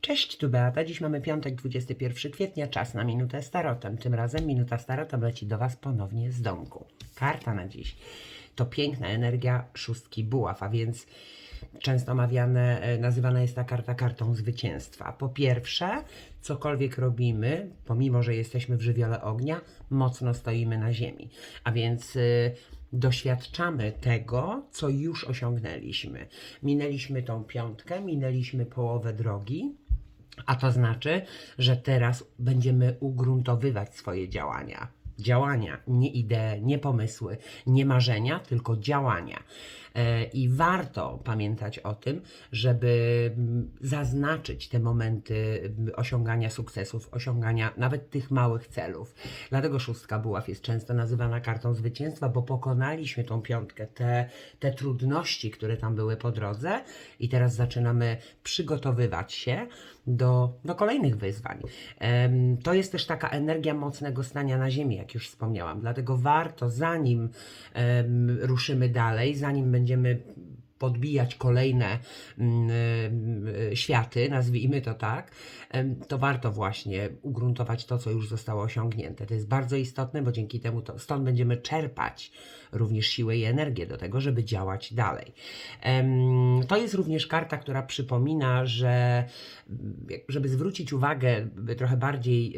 Cześć, tu Beata. Dziś mamy piątek, 21 kwietnia, czas na minutę starotem. Tym razem minuta starotem leci do Was ponownie z domku. Karta na dziś to piękna energia szóstki buław, a więc często omawiane, e, nazywana jest ta karta kartą zwycięstwa. Po pierwsze, cokolwiek robimy, pomimo że jesteśmy w żywiole ognia, mocno stoimy na ziemi. A więc y, doświadczamy tego, co już osiągnęliśmy. Minęliśmy tą piątkę, minęliśmy połowę drogi. A to znaczy, że teraz będziemy ugruntowywać swoje działania. Działania, nie idee, nie pomysły, nie marzenia, tylko działania. E, I warto pamiętać o tym, żeby mm, zaznaczyć te momenty mm, osiągania sukcesów, osiągania nawet tych małych celów. Dlatego szóstka buław jest często nazywana kartą zwycięstwa, bo pokonaliśmy tą piątkę, te, te trudności, które tam były po drodze, i teraz zaczynamy przygotowywać się do, do kolejnych wyzwań. To jest też taka energia mocnego stania na ziemi, jak już wspomniałam. Dlatego warto, zanim em, ruszymy dalej, zanim będziemy podbijać kolejne mm, y, światy, nazwijmy to tak, to warto właśnie ugruntować to, co już zostało osiągnięte. To jest bardzo istotne, bo dzięki temu to, stąd będziemy czerpać również siłę i energię do tego, żeby działać dalej. To jest również karta, która przypomina, że żeby zwrócić uwagę by trochę bardziej,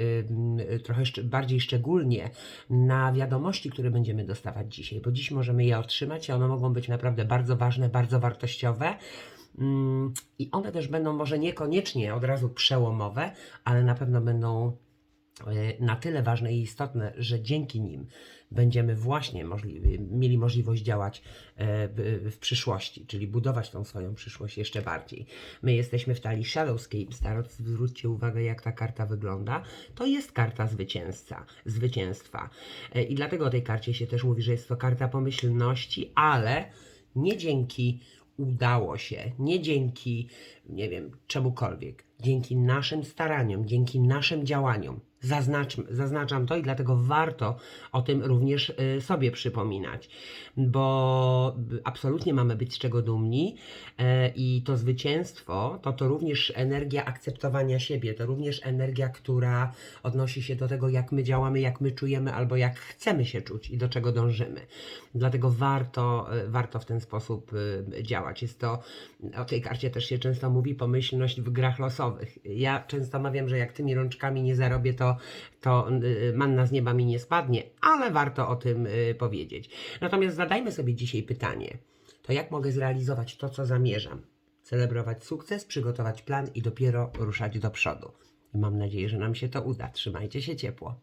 y, trochę szcz- bardziej szczególnie na wiadomości, które będziemy dostawać dzisiaj, bo dziś możemy je otrzymać i one mogą być naprawdę bardzo ważne, bardzo wartościowe. Mm, I one też będą może niekoniecznie od razu przełomowe, ale na pewno będą na tyle ważne i istotne, że dzięki nim będziemy właśnie możli- mieli możliwość działać e, w, przyszłości, czyli budować tą swoją przyszłość jeszcze bardziej. My jesteśmy w talii Shadowscape Tarot, zwróćcie uwagę jak ta karta wygląda. To jest karta zwycięzca, zwycięstwa. E, I dlatego o tej karcie się też mówi, że jest to karta pomyślności, ale nie dzięki udało się, nie dzięki, nie wiem, czemukolwiek, dzięki naszym staraniom, dzięki naszym działaniom. Zaznaczmy, zaznaczam to i dlatego warto o tym również y, sobie przypominać, bo absolutnie mamy być z czego dumni e, i to zwycięstwo to to również energia akceptowania siebie, to również energia, która odnosi się do tego, jak my działamy, jak my czujemy albo jak chcemy się czuć i do czego dążymy. Dlatego warto, y, warto w ten sposób y, działać. Jest to, o tej karcie też się często mówi, pomyślność w grach losowych. Ja często mawiam, że jak tymi rączkami nie zarobię, to, to y, manna z nieba mi nie spadnie, ale warto o tym y, powiedzieć. Natomiast zadajmy sobie dzisiaj pytanie, to jak mogę zrealizować to, co zamierzam? Celebrować sukces, przygotować plan i dopiero ruszać do przodu. Mam nadzieję, że nam się to uda. Trzymajcie się ciepło.